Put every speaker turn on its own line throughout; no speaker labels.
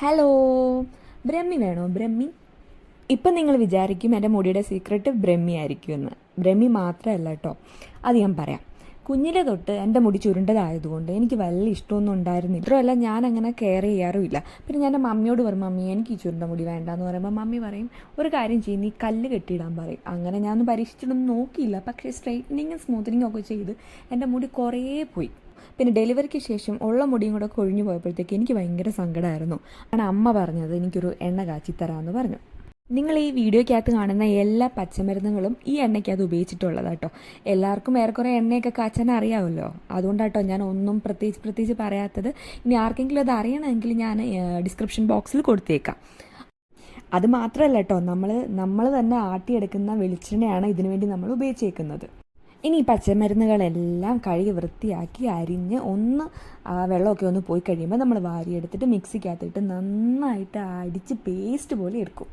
Hello brahmi വേണോ? ബ്രഹ്മി? ഇപ്പം നിങ്ങൾ വിചാരിക്കും എന്റെ മുടിയുടെ സീക്രട്ട് ബ്രഹ്മി ആയിരിക്കും എന്ന് ബ്രഹ്മി മാത്രമല്ല കേട്ടോ. അത് ഞാൻ പറയാം. കുഞ്ഞിലെ തൊട്ട് എന്റെ മുടി ചുരുണ്ടതായതുകൊണ്ട് എനിക്ക് വലിയ ഇഷ്ടമൊന്നും ഉണ്ടായിരുന്നില്ല. ഇത്രയല്ല ഞാൻ അങ്ങനെ കെയർ ചെയ്യാറുമില്ല. പിന്നെ ഞാൻ മമ്മിയോട് പറയും മമ്മി എനിക്ക് ഈ ചുരുണ്ട മുടി വേണ്ട എന്ന് പറയുമ്പോൾ മമ്മി പറയും ഒരു കാര്യം ചെയ്യും നീ കല്ല് കെട്ടിയിടാൻ പറയും. അങ്ങനെ ഞാനൊന്നും പരീക്ഷിച്ചിട്ടൊന്നും നോക്കിയില്ല. പക്ഷേ സ്ട്രൈറ്റനിങ്ങും സ്മൂത്തനിങ്ങും ഒക്കെ ചെയ്ത് എന്റെ മുടി കുറേ പോയി. പിന്നെ ഡെലിവറിക്ക് ശേഷം ഉള്ള മുടിയും കൂടെ കൊഴിഞ്ഞു പോയപ്പോഴത്തേക്ക് എനിക്ക് ഭയങ്കര സങ്കടമായിരുന്നു ആണ് അമ്മ പറഞ്ഞത് എനിക്കൊരു എണ്ണ കാച്ചി തരാമെന്ന് പറഞ്ഞു. നിങ്ങൾ ഈ വീഡിയോയ്ക്കകത്ത് കാണുന്ന എല്ലാ പച്ചമരുന്നുകളും ഈ എണ്ണയ്ക്കകത്ത് ഉപയോഗിച്ചിട്ടുള്ളത് കേട്ടോ എല്ലാവർക്കും ഏറെക്കുറെ എണ്ണയൊക്കെ കാച്ചാൻ അറിയാമല്ലോ. അതുകൊണ്ടാട്ടോ ഞാൻ ഒന്നും പ്രത്യേകിച്ച് പ്രത്യേകിച്ച് പറയാത്തത്. ഇനി ആർക്കെങ്കിലും അത് അറിയണമെങ്കിൽ ഞാൻ ഡിസ്ക്രിപ്ഷൻ ബോക്സിൽ കൊടുത്തേക്കാം. അത് മാത്രമല്ല കേട്ടോ നമ്മൾ നമ്മൾ തന്നെ ആട്ടിയെടുക്കുന്ന വെളിച്ചെണ്ണയാണ് ഇതിനുവേണ്ടി നമ്മൾ ഉപയോഗിച്ചേക്കുന്നത്. ഇനി ഈ പച്ചമരുന്നുകളെല്ലാം കഴുകി വൃത്തിയാക്കി അരിഞ്ഞ് ഒന്ന് വെള്ളമൊക്കെ ഒന്ന് പോയി കഴിയുമ്പോൾ നമ്മൾ വാരിയെടുത്തിട്ട് മിക്സിക്കകത്തിട്ട് നന്നായിട്ട് അടിച്ച് പേസ്റ്റ് പോലെ എടുക്കും.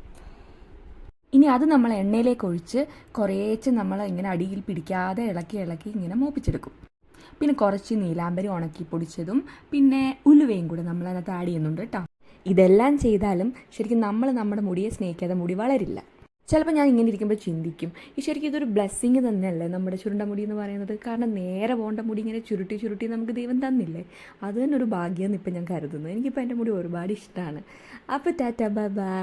ഇനി അത് നമ്മൾ എണ്ണയിലേക്ക് ഒഴിച്ച് കുറേച്ച് നമ്മൾ ഇങ്ങനെ അടിയിൽ പിടിക്കാതെ ഇളക്കി ഇളക്കി ഇങ്ങനെ മൂപ്പിച്ചെടുക്കും. പിന്നെ കുറച്ച് നീലാമ്പരി ഉണക്കി പൊടിച്ചതും പിന്നെ ഉലുവയും കൂടെ നമ്മൾ അതിനകത്ത് ആഡ് ചെയ്യുന്നുണ്ട് കേട്ടോ ഇതെല്ലാം ചെയ്താലും ശരിക്കും നമ്മൾ നമ്മുടെ മുടിയെ സ്നേഹിക്കാതെ മുടി വളരില്ല. ചിലപ്പോൾ ഞാൻ ഇങ്ങനെ ഇരിക്കുമ്പോൾ ചിന്തിക്കും. ഈ ശരിക്കും ഇതൊരു ബ്ലെസ്സിങ് തന്നെയല്ലേ നമ്മുടെ ചുരുണ്ട മുടി എന്ന് പറയുന്നത്? കാരണം നേരെ പോകേണ്ട മുടി ഇങ്ങനെ ചുരുട്ടി ചുരുട്ടി നമുക്ക് ദൈവം തന്നില്ലേ? അത് തന്നെ ഒരു ഭാഗ്യം എന്ന് ഇപ്പം ഞാൻ കരുതുന്നു. എനിക്കിപ്പോൾ എന്റെ മുടി ഒരുപാട് ഇഷ്ടമാണ്. അപ്പോൾ ടാറ്റ ബൈ ബൈ.